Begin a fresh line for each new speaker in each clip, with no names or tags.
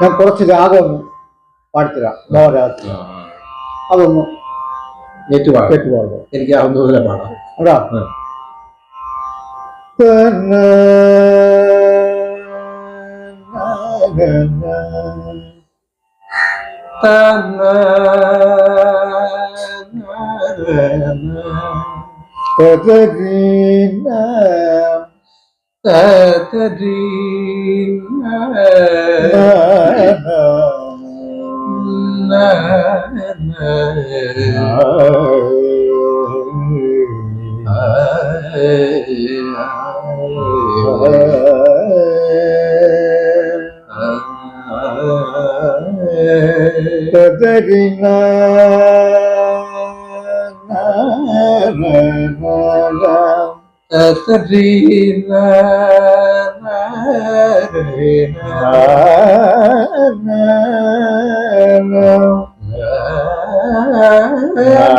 ഞാൻ കുറച്ച് രാഗം ഒന്ന് പാടിത്തരാം മോഹരാഗത്തിൽ അതൊന്ന്
ഏറ്റുപാടും. എനിക്ക് ആവുന്നതുപോലെ പാടാം.
അതാ
കതറിനാ കതറിനാ കതറിനാ Yeah.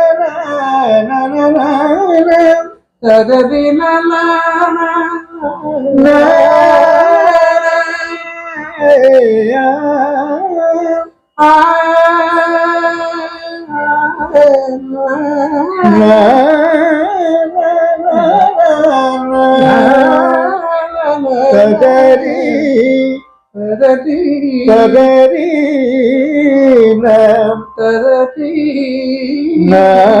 Tadari Nam Tadari Nam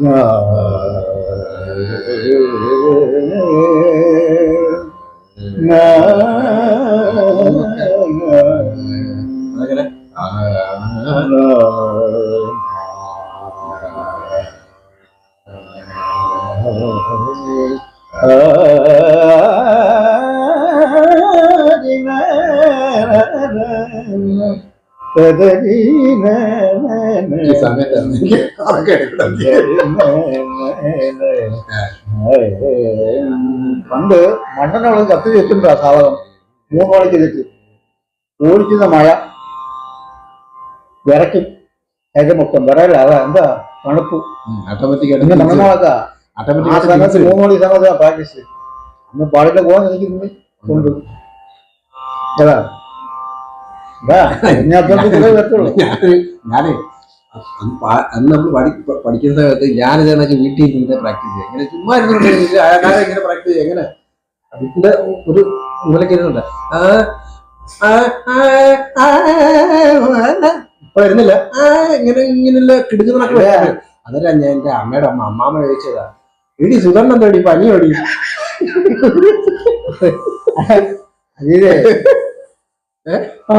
എടുക്കുന്നത്.
പണ്ട് മണ്ണെണ്ണ കത്തി വെച്ചിട്ടുണ്ടാ സാധകം മൂന്ന് മണിക്ക് വെച്ച് ഓടിക്കുന്ന മഴ. വിറയ്ക്കും. അതിന്റെ മൊത്തം വിറയല്ല അതാ എന്താ? തണുപ്പ്.
തിരിച്ച്
മൂന്ന് മണി സമയത്ത് പ്രാക്ടീസ് അന്ന് പാടിന്റെ പോകാൻ എനിക്ക് കൊണ്ട് ഏതാ? ഞാൻ
ഞാനേ അന്ന് പാ- അന്ന് നമ്മൾ പഠി പഠിക്കുന്ന സമയത്ത് ഞാനിതൊക്കെ വീട്ടിൽ നിന്ന് പ്രാക്ടീസ് ചെയ്യും. ഇങ്ങനെ ചുമ്മാ ഇരുന്നുകൊണ്ട് ഞാൻ എങ്ങനെ പ്രാക്ടീസ് ചെയ്യും. എങ്ങനെ? അതിന്റെ ഒരു മൂലക്ക് ഇരുന്നുണ്ട് ഇപ്പൊ വരുന്നില്ല? ഇങ്ങനെ ഇങ്ങനെയുള്ള കിടുക്കുന്നതൊക്കെ. അതല്ല ഞാൻ എന്റെ അമ്മയുടെ അമ്മ അമ്മാമ്മ ചോദിച്ചതാ എടി സുഗന്ധം തേടി പനി ഓടി
에? 아,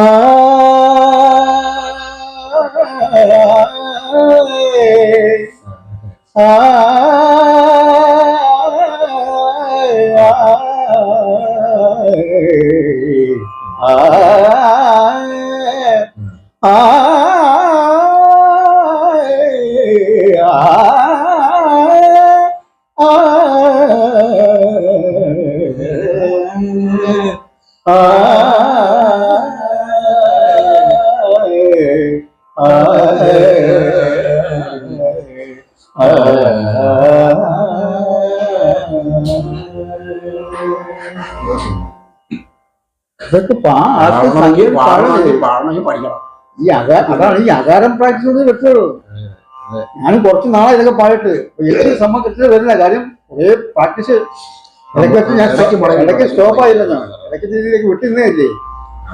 아,
아,
아,
아,
ഇതൊക്കെ പഠിക്കണം.
ഈ അതാണ് ഈ അകാരം പ്രാക്ടീസ് വെച്ചോളൂ. ഞാൻ കുറച്ച് നാളെ ഇതൊക്കെ പാടിട്ട് എനിക്ക് സമ്മ കിട്ടി വരുന്ന കാര്യം ഒരേ പ്രാക്ടീസ് ഇടയ്ക്ക് വെച്ച് ഞാൻ
ഇടയ്ക്ക്
സ്റ്റോപ്പ് ആയില്ലെന്നാണ് ഇടയ്ക്ക് രീതിയിലേക്ക് വിട്ടിരുന്നേല്ലേ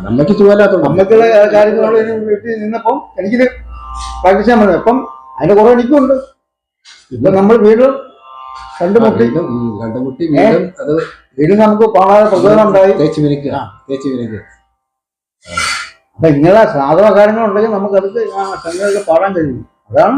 നമ്മക്ക് ചുവല്ലാത്ത
നമുക്കുള്ള കാര്യങ്ങളോട് വീട്ടിൽ നിന്നപ്പം എനിക്കിത് പ്രാക്ടീസ് ചെയ്യാൻ പറ്റും. അപ്പം അതിന്റെ കുറവ് എനിക്കുണ്ട്. ഇപ്പൊ നമ്മൾ വീണ്ടും കണ്ടുമുട്ടി
വീണ്ടും ഉം, വീണ്ടും അത്
വീണ്ടും നമുക്ക് പാടാതെ പ്രചോദനം ഉണ്ടായി.
തേച്ച് മിനുക്കുക തേച്ച് മിനുക്കുക
അപ്പൊ ഇങ്ങനെ സാധന കാര്യങ്ങളുണ്ടെങ്കിൽ നമുക്ക് സംഗതികൾ പാടാൻ കഴിയും. അതാണ്